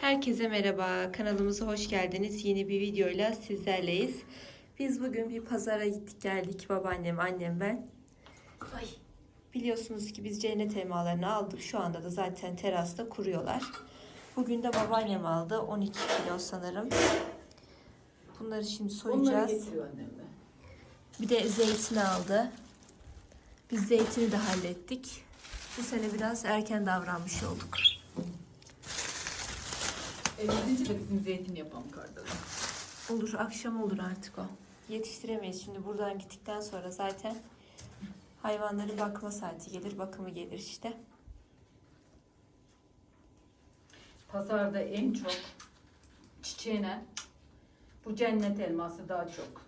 Herkese merhaba. Kanalımıza hoş geldiniz. Yeni bir videoyla sizlerleyiz. Biz bugün bir pazara gittik geldik. Babaannem, annem, ben. Ay. Biliyorsunuz ki biz cennet elmalarını aldık. Şu anda da zaten terasta kuruyorlar. Bugün de babaannem aldı. 12 kilo sanırım. Bunları şimdi Onları soyacağız. getiriyor annem de. Bir de zeytin aldı. Biz zeytini de hallettik. Bu sene biraz erken davranmış olduk. Eve gidince de bizim zeytin yapalım kardeşim. Olur, akşam olur artık o. Yetiştiremeyiz şimdi buradan gittikten sonra zaten hayvanların bakma saati gelir, bakımı gelir işte. Pazarda en çok çiçeğine bu cennet elması daha çok.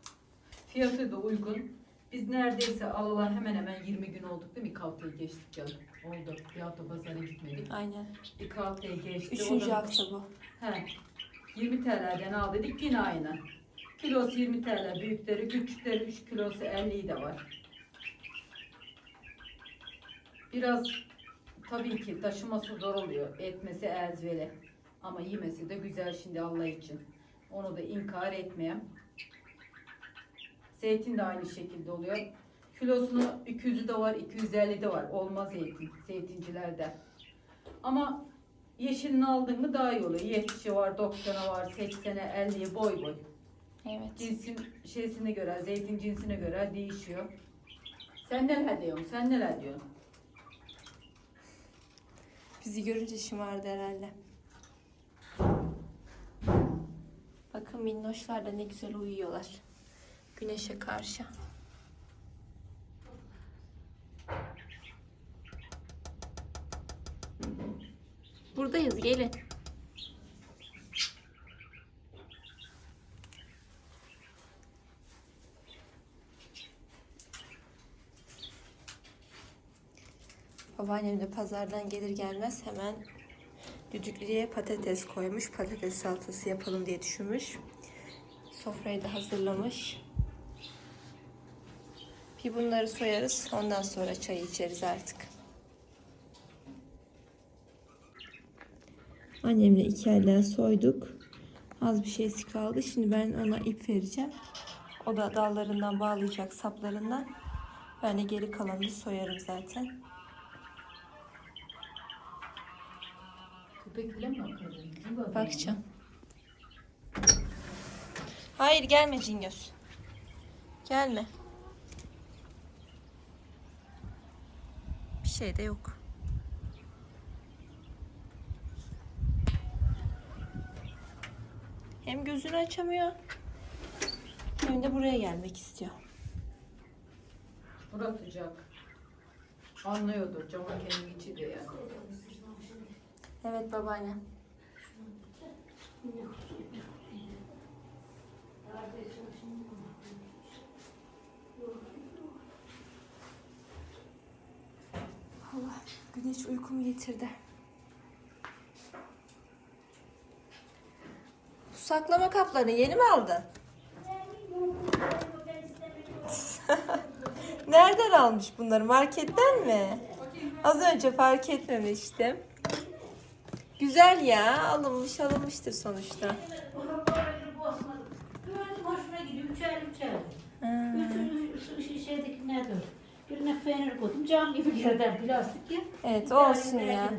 Fiyatı da uygun. Biz neredeyse alalı hemen hemen 20 gün olduk değil mi? Kalkıya geçtik ya. Oldu. Bir hafta pazara gitmedik. Aynen. Bir kalkıya geçti. Üçüncü hafta bu. He. 20 TL'den al dedik yine aynı. Kilosu 20 TL, büyükleri, küçükleri 3 kilosu 50 de var. Biraz tabii ki taşıması zor oluyor. Etmesi ezveli. Ama yemesi de güzel şimdi Allah için. Onu da inkar etmeyeyim. Zeytin de aynı şekilde oluyor. Kilosunu 200'ü de var, 250 de var. Olmaz zeytin, zeytincilerde. Ama yeşilini aldın mı daha iyi oluyor. 70'i var, 90'a var, 80'e, 50'ye boy boy. Evet. Cinsin şeysine göre, zeytin cinsine göre değişiyor. Sen neler diyorsun? Sen neler diyorsun? Bizi görünce şımardı herhalde. Bakın minnoşlar da ne güzel uyuyorlar. Güneşe karşı. Buradayız gelin. Babaannem de pazardan gelir gelmez hemen düdüklüye patates koymuş. Patates salatası yapalım diye düşünmüş. Sofrayı da hazırlamış. Bir bunları soyarız. Ondan sonra çay içeriz artık. Annemle iki elden soyduk. Az bir şeysi kaldı. Şimdi ben ona ip vereceğim. O da dallarından bağlayacak saplarından. Ben de geri kalanını soyarım zaten. Köpek bile mi bakardın? Bakacağım. Hayır gelme Cingöz. Gelme. Şey de yok. Hem gözünü açamıyor. Hem de buraya gelmek istiyor. Burası sıcak. Anlıyordur cama kendi içi de yani. Evet babaanne. Allah güneş uykumu getirdi. Bu saklama kaplarını yeni mi aldın? Nereden almış bunları? Marketten mi? Az önce fark etmemiştim. Güzel ya. Alınmış alınmıştır sonuçta. Hoşuna gidiyor. Üçer üçer. Üçüncü şişedeki ne Birine peynir koydum. Cam gibi gerden plastik ya. Evet olsun ya.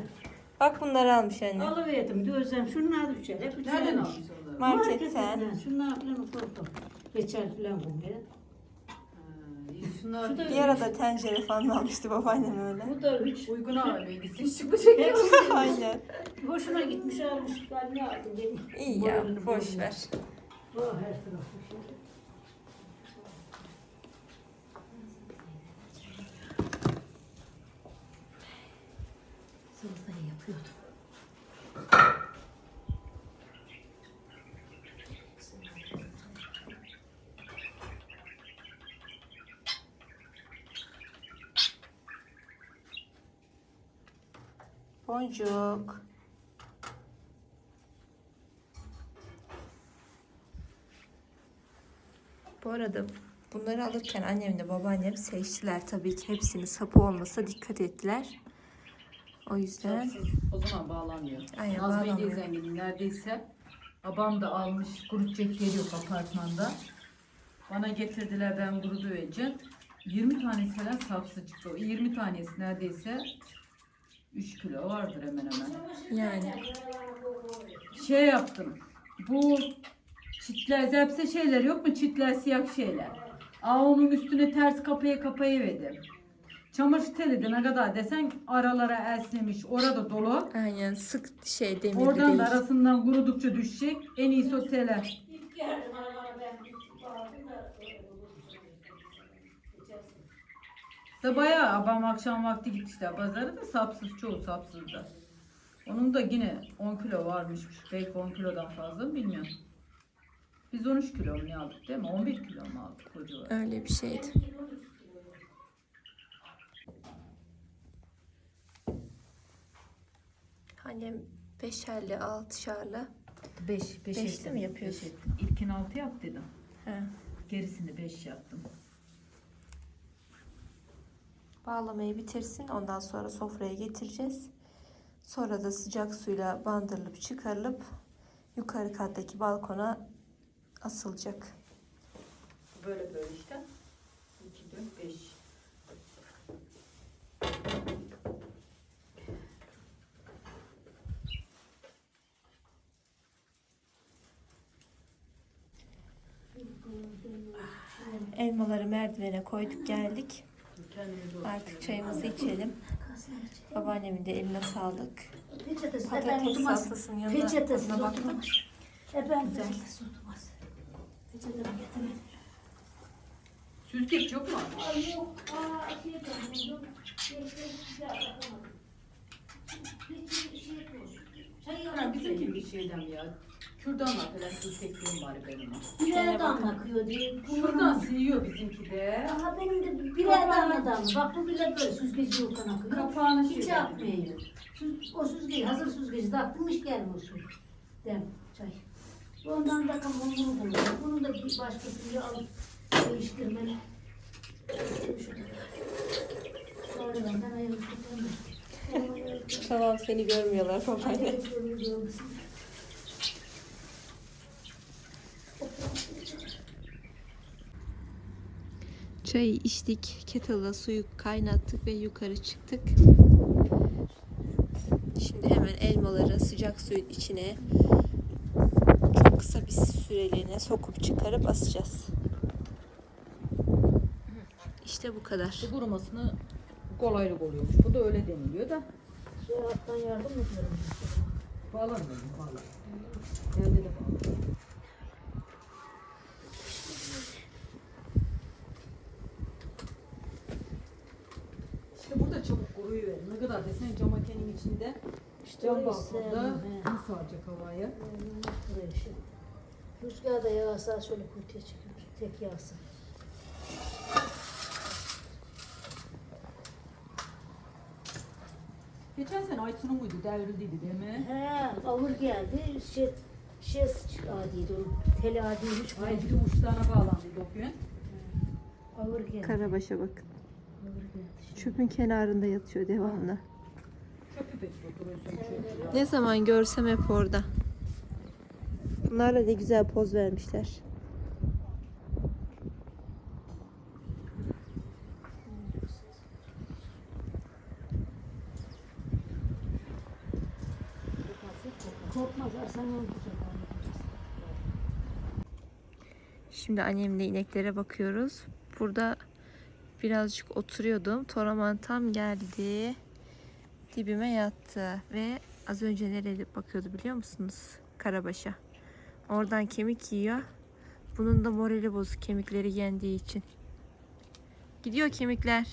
Bak bunları almış anne. Alıverdim. Gözlem şunlar üçer. Hep Nereden üçermiş. aldın onları? Marketten. Şunlar falan koydum. Geçer falan bunları. Şunlar Şu da- Bir arada tencere falan almıştı babaannem öyle. Bu da üç. uygun ağırlıydı. Siz çıkma şeker. Aynen. Hoşuna gitmiş almış. Ben ne aldım benim. İyi ya boş ver. Bu her tarafı şey. Salatayı yapıyordum. Boncuk. Bu arada bunları alırken annemle babaannem seçtiler tabii ki hepsinin sapı olmasa dikkat ettiler. O yüzden Sapsız o zaman bağlanmıyor. Aynen, Nazmi bağlanmıyor. teyzen gibi neredeyse babam da almış kurutacak yeri yok apartmanda. Bana getirdiler ben kurudu önce. 20 tanesi falan sapsı çıktı. O 20 tanesi neredeyse 3 kilo vardır hemen hemen. yani Şey yaptım. Bu çitler, zepse şeyler yok mu? Çitler, siyah şeyler. Aa onun üstüne ters kapaya kapayı verdim. Çamaşır teli de ne kadar desen aralara esnemiş. Orada dolu. aynen sık şey demirli Oradan değil. da arasından kurudukça düşecek. En iyisi o tele. Da. Bayağı babam akşam vakti gitmişler pazara da sapsız çoğu sapsızdı. Onun da yine 10 kilo varmış. Belki 10 kilodan fazla mı bilmiyorum. Biz 13 kilo mu aldık değil mi? 11 kilo mu aldık kocalar? Öyle bir şeydi. Annem beşerli, altışarlı. 5 5 Beşli mi yapıyorsun? İlkini 6 yap dedim. He. Gerisini 5 yaptım. Bağlamayı bitirsin. Ondan sonra sofraya getireceğiz. Sonra da sıcak suyla bandırılıp çıkarılıp yukarı kattaki balkona asılacak. Böyle böyle işte. 2 4 5. Elmaları merdivene koyduk geldik. Artık çayımızı içelim. Babaannemin de eline sağlık. Peçetesi de ben Patates salatasının yanında Peçetesi tadına baktım. E unutmaz. Peçetemi getirmedim. Süzgeç yok mu? Ay yok. Aa şey. Şey, şey, şey şey yok. Çay Ha, yok. bizimki bir şeyden ya. Kürdanla falan süzgekliğim var benim. Birer damla akıyor diye. Şuradan sıyıyor bizimki de. Ama benim de birer damla damla. Bak bu bile böyle süzgeci yoktan akıyor. Kapağını Hiç şey. Süz, o süzgeci, hazır süzgeci taktım hiç gelmiyorsun. Dem, çay. Ondan da onu bunu buldum. Bunu da bir başkasıyla alıp değiştirmeli. Şurada. Sonra benden ayrılıp tutamam. Tamam seni görmüyorlar babaanne. Çayı içtik, kettle'da suyu kaynattık ve yukarı çıktık. Şimdi hemen elmaları sıcak suyun içine çok kısa bir süreliğine sokup çıkarıp asacağız. İşte bu kadar. İşte kurumasını kolaylık oluyormuş. Bu da öyle deniliyor da. Şey alttan yardım ediyorum. Bağlar dedim bağlar. Elde de bağlar. Burada çabuk kuruyuverir. Ne kadar desen cam makinenin içinde İşte cam balkonda nasıl alacak havayı? Buraya şey. Rüzgar da yağsa şöyle kuytuya çekilir. Tek yağsa. Geçen sene Aysun'un muydu? Devrildiydi değil mi? He, ağır geldi. Şey, şey adiydi. Tel adiymiş. Ay bir de uçlarına bağlandıydı o gün. Ağır geldi. Karabaş'a bakın. Çöpün kenarında yatıyor devamlı. Ne zaman görsem hep orada. Bunlarla ne güzel poz vermişler. Şimdi annemle ineklere bakıyoruz. Burada birazcık oturuyordum. Toraman tam geldi. Dibime yattı. Ve az önce nereye bakıyordu biliyor musunuz? Karabaş'a. Oradan kemik yiyor. Bunun da morali bozuk kemikleri yendiği için. Gidiyor kemikler.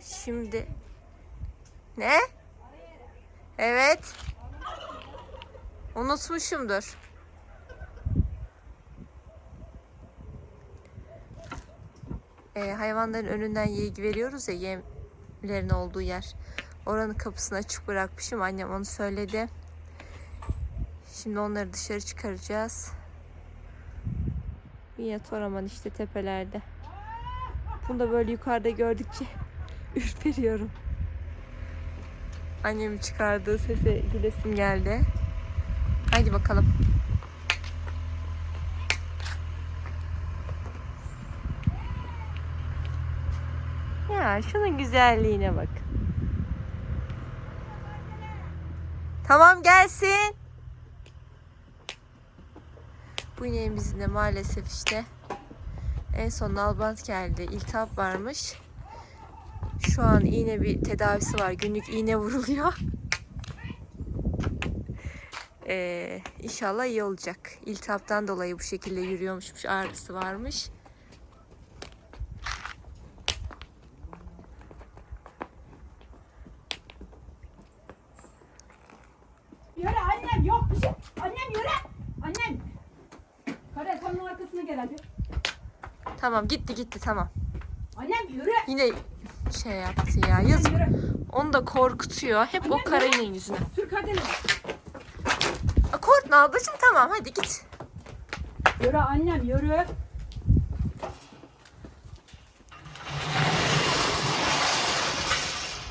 Şimdi ne? Evet. Unutmuşumdur. Ee, hayvanların önünden yeği veriyoruz ya yemlerin olduğu yer. Oranın kapısını açık bırakmışım. Annem onu söyledi. Şimdi onları dışarı çıkaracağız. Yine Toraman işte tepelerde. Bunu da böyle yukarıda gördükçe ürperiyorum. Annemin çıkardığı sese gülesim geldi. Haydi bakalım. Ya şunun güzelliğine bak. Tamam gelsin. Bu ineğimizin de maalesef işte en son nalbant geldi. İltihap varmış. Şu an iğne bir tedavisi var. Günlük iğne vuruluyor. Ee, inşallah iyi olacak. İltihaptan dolayı bu şekilde yürüyormuşmuş. Ağrısı varmış. Yürü annem yok bir şey. Annem yürü. Annem. Kare sen onun arkasına gel hadi. Tamam gitti gitti tamam. Annem yürü. Yine şey yaptı ya. Yazık. Onu da korkutuyor. Hep o kara ineğin yüzüne. Sür kadını. Korkma ablacığım tamam hadi git. Yürü annem yürü.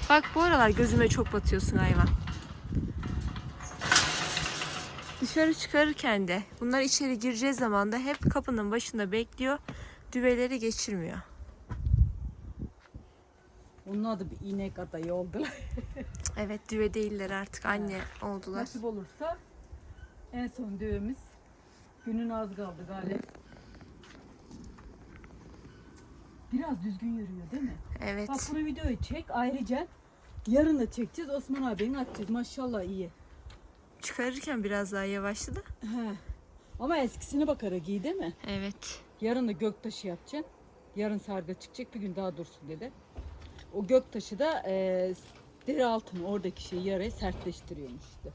Bak bu aralar gözüme çok batıyorsun hayvan. Dışarı çıkarırken de bunlar içeri gireceği zaman da hep kapının başında bekliyor. Düveleri geçirmiyor. Onun adı bir inek adayı oldu. Evet düve değiller artık anne oldular. Nasip olursa en son düğümüz günün az kaldı galiba. Biraz düzgün yürüyor değil mi? Evet. Bak bunu videoyu çek ayrıca yarın da çekeceğiz. Osman abinin atacağız. Maşallah iyi. Çıkarırken biraz daha yavaşladı. He. Ama eskisine bakarak iyi değil mi? Evet. Yarın da göktaşı yapacaksın. Yarın sarga çıkacak bir gün daha dursun dedi. O göktaşı da e, deri altın oradaki şeyi yarayı sertleştiriyormuş işte.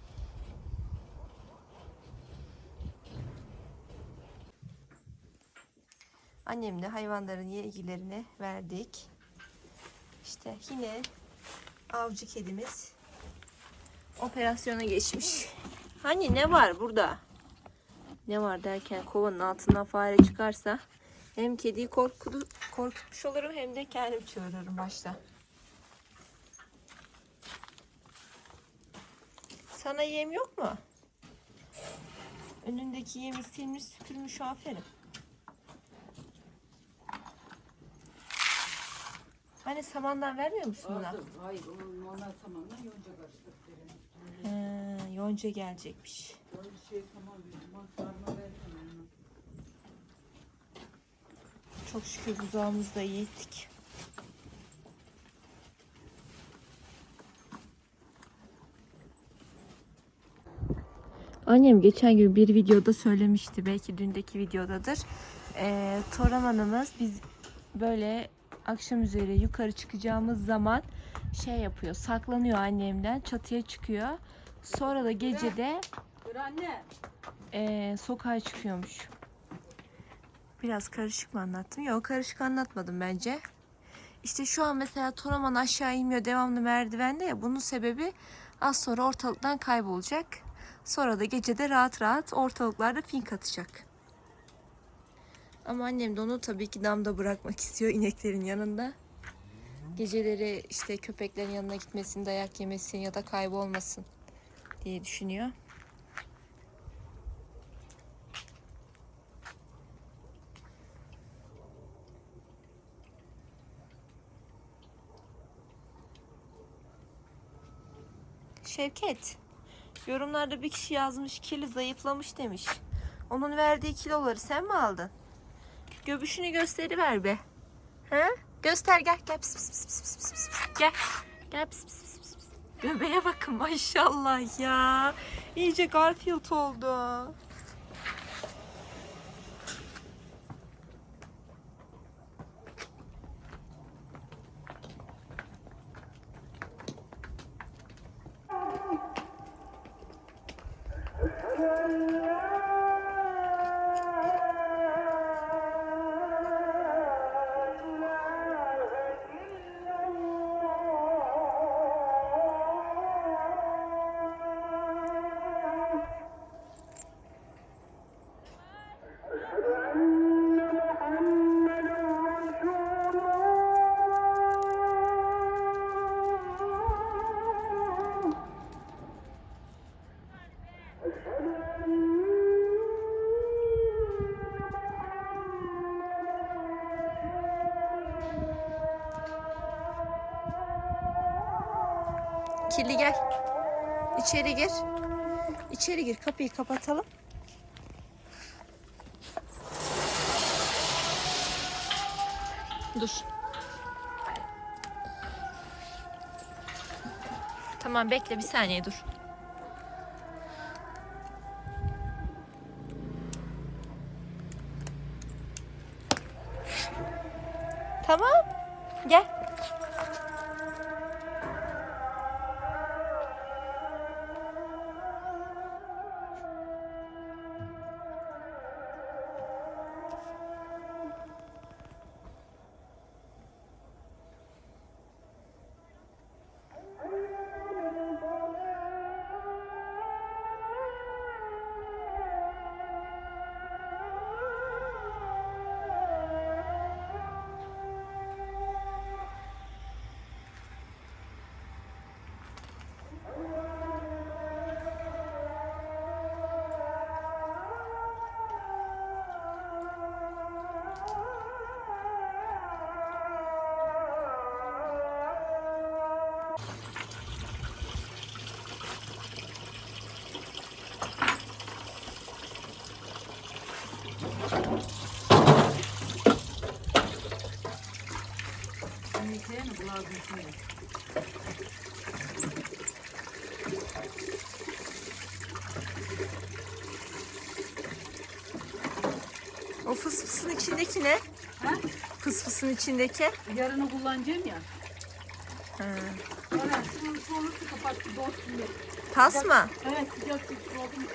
Annemle hayvanların ilgilerini verdik. İşte yine avcı kedimiz operasyona geçmiş. Hani ne var burada? Ne var derken kovanın altından fare çıkarsa hem kediyi korkutmuş olurum hem de kendim çığırırım başta. Sana yem yok mu? Önündeki yemi silmiş süpürmüş aferin. Hani samandan vermiyor musun buna? Hayır onun normal samanla yonca karıştırıp He, yonca gelecekmiş. Böyle bir şey saman büyüdüm. Sarma vermem. Çok şükür buzağımızı da iyi ettik. Annem geçen gün bir videoda söylemişti. Belki dündeki videodadır. Ee, Toramanımız biz böyle akşam üzeri yukarı çıkacağımız zaman şey yapıyor. Saklanıyor annemden. Çatıya çıkıyor. Sonra da gecede Dur anne. ee, sokağa çıkıyormuş. Biraz karışık mı anlattım? Yok karışık anlatmadım bence. İşte şu an mesela Toraman aşağı inmiyor devamlı merdivende ya bunun sebebi az sonra ortalıktan kaybolacak. Sonra da gecede rahat rahat ortalıklarda fink atacak. Ama annem de onu tabii ki damda bırakmak istiyor ineklerin yanında. Geceleri işte köpeklerin yanına gitmesin, dayak yemesin ya da kaybolmasın diye düşünüyor. Şevket, yorumlarda bir kişi yazmış kilo zayıflamış demiş. Onun verdiği kiloları sen mi aldın? Göbüşünü gösteriver be. He? Göster gel. Gel pis pis pis pis pis pis. Gel. Gel pis pis pis. pis. Göbeğe bakın maşallah ya. İyice Garfield oldu. Kirli gel. İçeri gir. İçeri gir. Kapıyı kapatalım. Dur. Tamam bekle bir saniye dur. İçindeki ne? Ha? Fısfısın içindeki. Yarını kullanacağım ya. Ha. Ara şunu şunu kapattı dolsun diye. Tas mı? Evet sıcak sıcak oldu mu?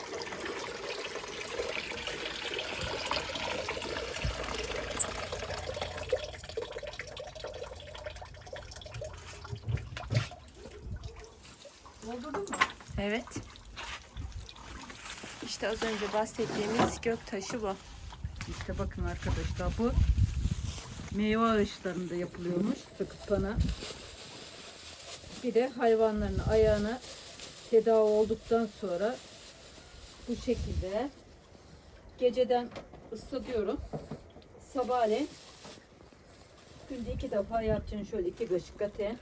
Doldurdun mu? Evet. İşte az önce bahsettiğimiz gök taşı bu. İşte bakın arkadaşlar bu meyve ağaçlarında yapılıyormuş sıkıp pana. Bir de hayvanların ayağına tedavi olduktan sonra bu şekilde geceden ıslatıyorum. Sabahleyin günde iki defa yapacaksın şöyle iki kaşık atayım.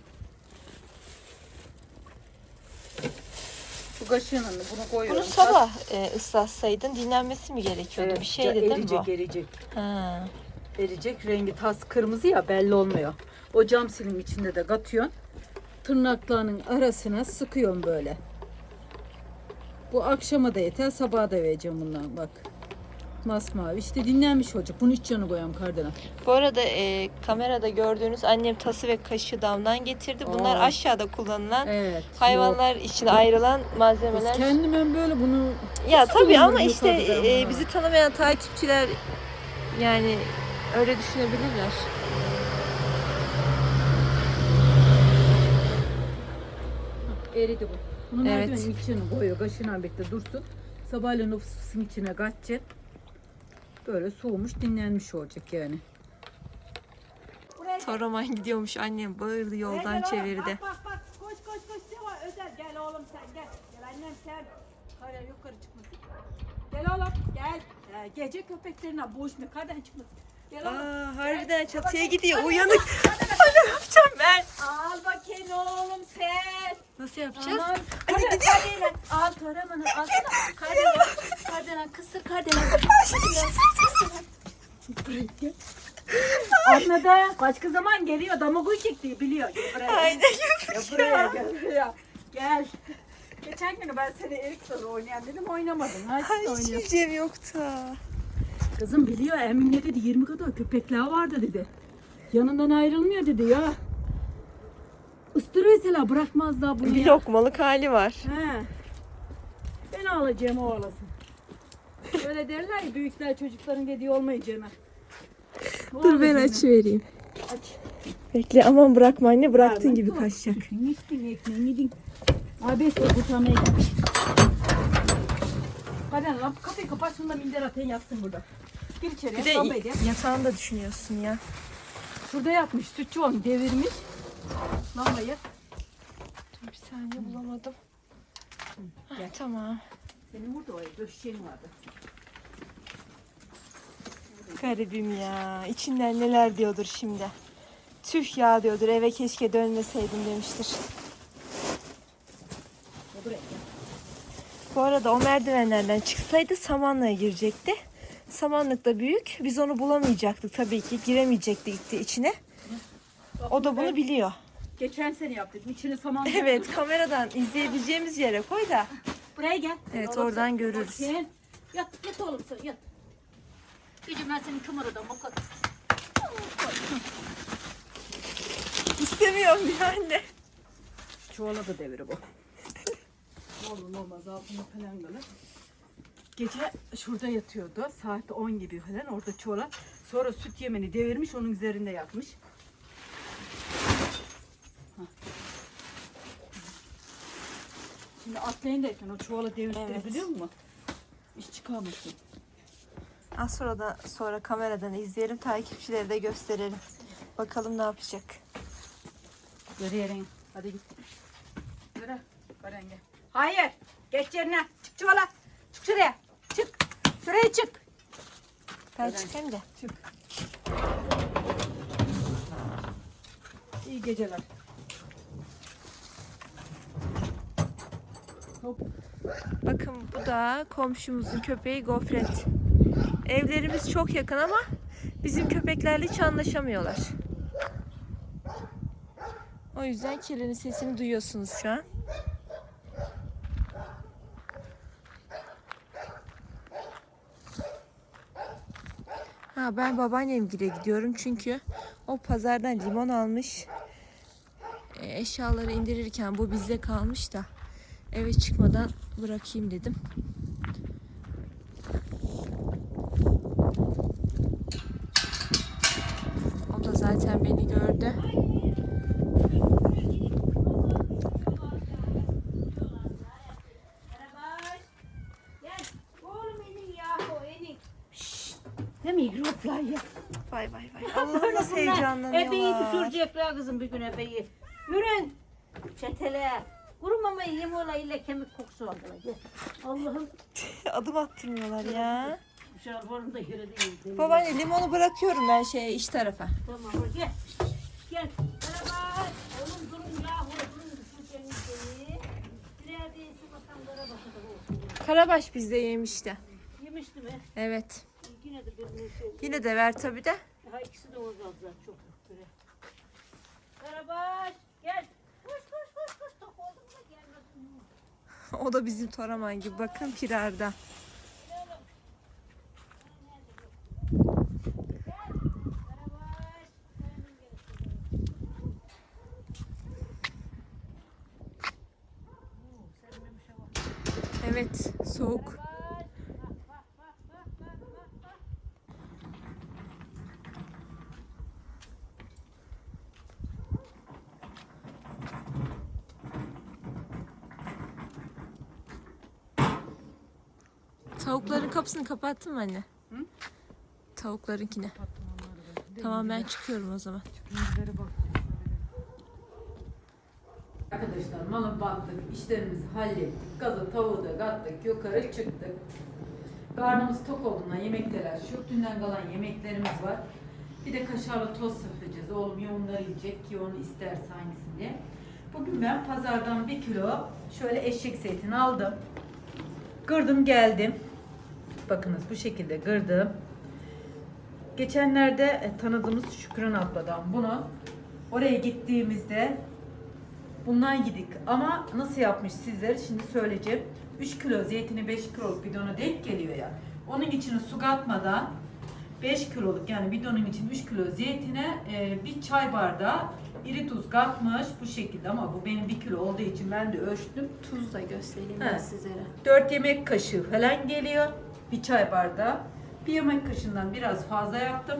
Kaşığın bunu koyuyorum. Bunu sabah e, ıslatsaydın dinlenmesi mi gerekiyordu? Evet, bir şeydi değil mi eriyecek, bu? eriyecek. Ha. Eriyecek rengi tas kırmızı ya belli olmuyor. O cam silim içinde de katıyorsun. Tırnaklarının arasına sıkıyorsun böyle. Bu akşama da yeter, sabaha da vereceğim bundan bak. Masmavi. İşte dinlenmiş olacak. Bunu iç yanı koyalım kardına. Bu arada e, kamerada gördüğünüz annem tası ve kaşığı damdan getirdi. Bunlar Aa. aşağıda kullanılan Evet. hayvanlar için ayrılan Yok. Biz malzemeler. kendim ben böyle bunu Ya Nasıl tabii ama işte e, bizi tanımayan takipçiler yani öyle düşünebilirler. eridi bu. Bunu Evet. merdivenin içine koyuyor. Kaşığına bekle dursun. Sabahleyin o fısfısın içine kaçacak. Böyle soğumuş, dinlenmiş olacak yani. Toraman gidiyormuş annem bağırdı yoldan Gel oğlum, çevirdi. Bak bak bak koş koş koş Seva Özel gel oğlum sen gel. Gel annem sen. Kaya yukarı çıkmasın. Gel oğlum gel. Ee, gece köpeklerine boğuşma kardan çıkmasın. Aa, harbiden çatıya gidiyor uyanık. Ay, ne yapacağım ben? Al bakayım oğlum sen. Nasıl yapacağız? Aman. Anne Hadi, gidiyor. Kardelen. Al toramanı alsana. Kardelen. Kardelen kısır kardelen. Anladı. Başka zaman geliyor. Damagoy çekti biliyor. Gel buraya. Aynen Gel buraya ya. gel buraya. Gel. Geçen günü ben seni erik sarı oynayan dedim oynamadın. Ha Ay hiç oynuyorsun. yiyeceğim yok da. Kızım biliyor Emin ne dedi 20 kadar köpekler vardı dedi. Yanından ayrılmıyor dedi ya. Istırıyorsa bırakmazlar bunu Bir ya. lokmalık hali var. He. Ben alacağım o alasın. Öyle derler ya büyükler çocukların dediği olmayacağına. O Dur ben alacağına. aç vereyim. Aç. Bekle aman bırakma anne bıraktığın gibi kaçacak. Gittin ekmeğini yedin. Abi kurtarmaya gelmiş. Hadi lan kapıyı kapat şunu da minder atayım yatsın burada. Gir içeri. Bir de yatağını da düşünüyorsun ya. Şurada yatmış. Sütçü onu devirmiş. Lambayı. Dur bir saniye bulamadım. Hah, gel. tamam. Senin burada o döşeğin vardı. Garibim ya. İçinden neler diyordur şimdi. Tüh ya diyordur eve keşke dönmeseydim demiştir. buraya. Bu arada o merdivenlerden çıksaydı Samanlık'a girecekti. Samanlık da büyük. Biz onu bulamayacaktık tabii ki. Giremeyecektik içine. O da bunu biliyor. Geçen sene yaptık. İçine saman. Evet kameradan izleyebileceğimiz yere koy da. Buraya gel. Evet, Oğlum oradan sen- görürüz. Yat, yat oğlum sen yat. Gece ben senin kımırıdan bakarım. İstemiyorum diyor anne. Çuvala da deviri bu. Olur olmaz altında falan kalır. Gece şurada yatıyordu. Saat 10 gibi falan orada çuvala. Sonra süt yemeni devirmiş onun üzerinde yatmış. Hah. Şimdi atlayın derken o çuvala devirttirebiliyor Evet. mu? İş çıkarmasın. Az sonra da sonra kameradan izleyelim. Takipçilere de gösterelim. Bakalım ne yapacak. Görüyorum. Hadi git. Yürü. Baren gel. Hayır. Geç yerine. Çık çuvala. Çık şuraya. Çık. Şuraya çık. Ben çıkayım da. Çık. İyi geceler. Hop. Bakın bu da komşumuzun köpeği Gofret. Evlerimiz çok yakın ama bizim köpeklerle hiç anlaşamıyorlar. O yüzden kirlinin sesini duyuyorsunuz şu an. Ha ben babaannemgile gidiyorum çünkü o pazardan limon almış. E, eşyaları indirirken bu bizde kalmış da eve çıkmadan bırakayım dedim. O da zaten beni gördü. Gel. Oğlum enin yahu enin. Ne mi yoklar ya? Vay vay vay. Allah'ım nasıl heyecanlanıyorlar. Ebeyi düşürecekler kızım bir gün ebeyi. Yürün. Çetele. Kurumamayı limonla ile kemik kokusu aldılar. Gel. Allah'ım. Adım attırmıyorlar ya. Şalvarım da yere değil. Babaanne limonu bırakıyorum ben şeye iç tarafa. Tamam gel. Gel. Merhaba. Oğlum durun düşüreceğiniz beni. Kara bakalım. Karabaş bizde yemişti. Yemişti mi? Evet. Yine de şey. Yine de ver tabi de. Ha ikisi de orada zaten çok böyle. Karabaş gel. Koş koş koş koş. Top oldum da gelmesin. O da bizim Toraman gibi. Bakın firarda. Karabaş. Evet. Soğuk. Tavukların kapısını kapattın mı anne? Hı? Tavuklarınkini. Kapattım onları da. Tamam ben çıkıyorum o zaman. Bak. Arkadaşlar malı battık, işlerimizi hallettik, gazı tavuğu da kattık, yukarı çıktık. Karnımız tok olduğundan yemekler şu dünden kalan yemeklerimiz var. Bir de kaşarlı toz yapacağız. Oğlum ya onları yiyecek ki onu isterse hangisini diye. Bugün ben pazardan bir kilo şöyle eşek zeytini aldım. Kırdım geldim. Bakınız bu şekilde kırdım. Geçenlerde e, tanıdığımız Şükran abladan bunu oraya gittiğimizde bundan yedik. Ama nasıl yapmış sizlere şimdi söyleyeceğim. 3 kilo zeytini 5 kiloluk bidona denk geliyor ya. Onun içine su katmadan 5 kiloluk yani bidonun için 3 kilo zeytine e, bir çay bardağı iri tuz katmış bu şekilde ama bu benim 1 kilo olduğu için ben de ölçtüm. Tuz da göstereyim ben sizlere. 4 yemek kaşığı falan geliyor. Bir çay bardağı. Bir yemek kaşığından biraz fazla yaptım.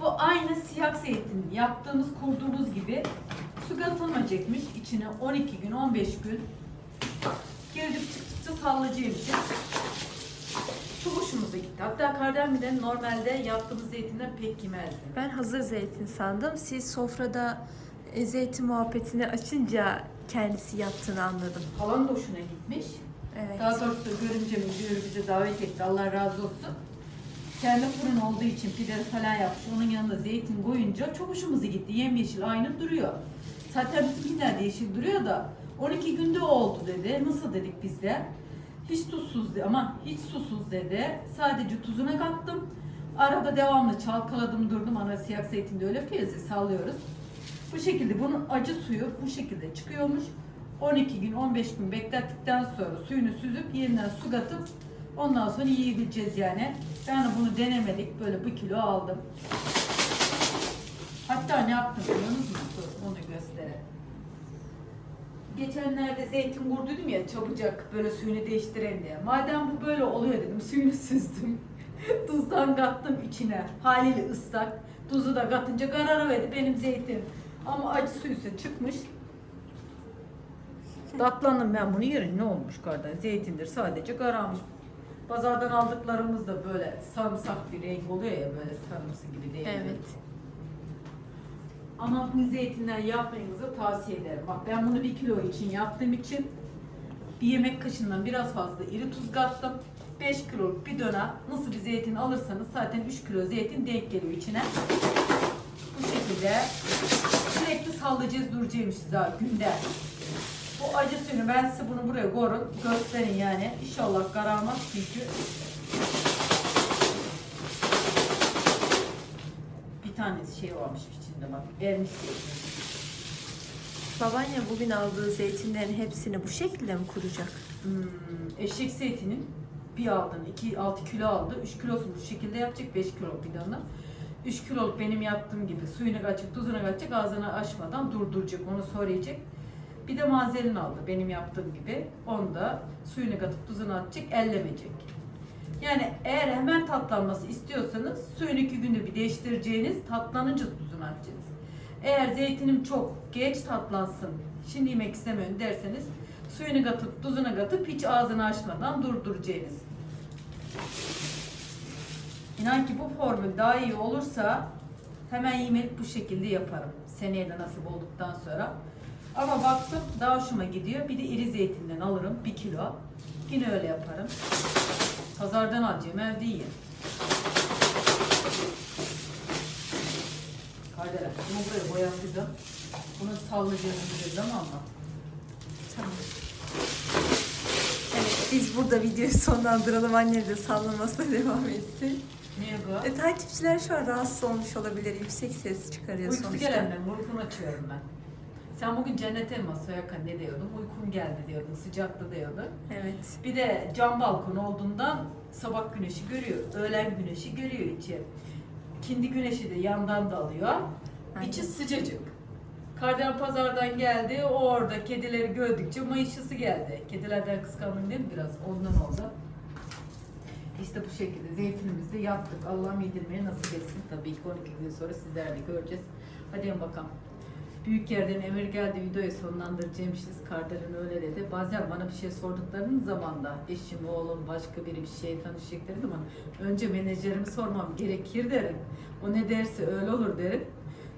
Bu aynı siyah zeytin yaptığımız kurduğumuz gibi su katılmayacakmış içine 12 gün 15 gün girdik çıktıkça sallayacakmışız. Çok hoşumuza gitti. Hatta Kardemli'den normalde yaptığımız zeytinden pek yemezdim. Ben hazır zeytin sandım. Siz sofrada e, zeytin muhabbetini açınca kendisi yaptığını anladım. Halan da hoşuna gitmiş. Evet. Daha doğrusu görümce müdürü bize davet etti. Allah razı olsun. Kendi fırın olduğu için pide falan yapmış. Onun yanında zeytin koyunca çok hoşumuza gitti. Yemyeşil aynı duruyor. Zaten bizimkiler de yeşil duruyor da 12 günde oldu dedi. Nasıl dedik biz de? Hiç tuzsuz de ama hiç susuz dedi. Sadece tuzuna kattım. Arada devamlı çalkaladım durdum. Ana siyah zeytin de öyle ya, sallıyoruz. Bu şekilde bunun acı suyu bu şekilde çıkıyormuş. 12 gün 15 gün beklettikten sonra suyunu süzüp yeniden su katıp ondan sonra yiyebileceğiz yani. De bunu denemedik. Böyle bir kilo aldım. Hatta ne yaptım biliyor musunuz? Onu göstereyim. Geçenlerde zeytin vurduydum ya çabucak böyle suyunu değiştireyim diye. Madem bu böyle oluyor dedim suyunu süzdüm. Tuzdan kattım içine. Haliyle ıslak. Tuzu da katınca kararıverdi benim zeytin. Ama acı suyusu çıkmış. Tatlandım ben bunu yerim ne olmuş kardeş zeytindir sadece kararmış. Pazardan aldıklarımız da böyle sarımsak bir renk oluyor ya böyle sarımsı gibi değil. Evet. Ama bu zeytinden yapmanızı tavsiye ederim. Bak ben bunu bir kilo için yaptığım için bir yemek kaşığından biraz fazla iri tuz kattım. 5 kiloluk bir dönem nasıl bir zeytin alırsanız zaten 3 kilo zeytin denk geliyor içine. Bu şekilde sürekli sallayacağız duracakmışız ha günde. Bu acı suyunu ben size bunu buraya koyun gösterin yani. İnşallah kararmaz çünkü bir tane şey varmış içinde bak. Vermiş zeytin. Babaannem bugün aldığı zeytinlerin hepsini bu şekilde mi kuracak? Hmm, eşek zeytinin bir aldın, 2 6 kilo aldı. 3 kilosunu bu şekilde yapacak 5 kilo bidonla. 3 kiloluk benim yaptığım gibi suyunu kaçacak, tuzunu kaçacak, ağzını açmadan durduracak, onu soğuyacak. Bir de mazerin aldı benim yaptığım gibi. Onu da suyunu katıp tuzunu atacak, ellemeyecek. Yani eğer hemen tatlanması istiyorsanız suyunu iki günde bir değiştireceğiniz, tatlanınca tuzunu atacaksınız. Eğer zeytinim çok geç tatlansın, şimdi yemek istemiyorum derseniz suyunu katıp tuzunu katıp hiç ağzını açmadan durduracağınız. İnan ki bu formül daha iyi olursa hemen yemek bu şekilde yaparım. Seneye de nasip olduktan sonra. Ama baktım daha hoşuma gidiyor. Bir de iri zeytinden alırım bir kilo. Yine öyle yaparım. Pazardan alacağım evde yiyeyim. Kardeşler bunu buraya boyatacağım. Bunu sallayacağım bir zaman ama. Tamam. Evet biz burada videoyu sonlandıralım. Annem de sallamasına devam etsin. Niye bu? E, takipçiler şu an rahatsız olmuş olabilir. Yüksek ses çıkarıyor Uykusu sonuçta. gelenler uykunu açıyorum ben. Sen bugün cennet elması yakan ne diyordun? Uykum geldi diyordun, sıcakta diyordun. Evet. Bir de cam balkon olduğundan sabah güneşi görüyor, öğlen güneşi görüyor içi. Kindi güneşi de yandan da alıyor. Aynen. İçi sıcacık. Kardelen pazardan geldi, o orada kedileri gördükçe mayışısı geldi. Kedilerden kıskandım değil mi biraz? Ondan oldu. İşte bu şekilde zeytinimizi yaptık. Allah'ım yedirmeye nasip etsin. Tabii ki 12 gün sonra sizler de göreceğiz. Hadi bakalım. Büyük yerden emir geldi videoyu sonlandıracağımışız. Kardelen öyle dedi. Bazen bana bir şey sorduklarının zaman da eşim, oğlum, başka biri bir şey tanışacakları zaman önce menajerimi sormam gerekir derim. O ne derse öyle olur derim.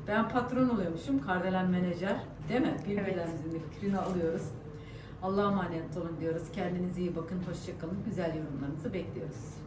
Ben patron oluyormuşum, Kardelen menajer. Değil mi? Birbirlerimizin de fikrini alıyoruz. Allah'a emanet olun diyoruz. Kendinize iyi bakın. Hoşçakalın. Güzel yorumlarınızı bekliyoruz.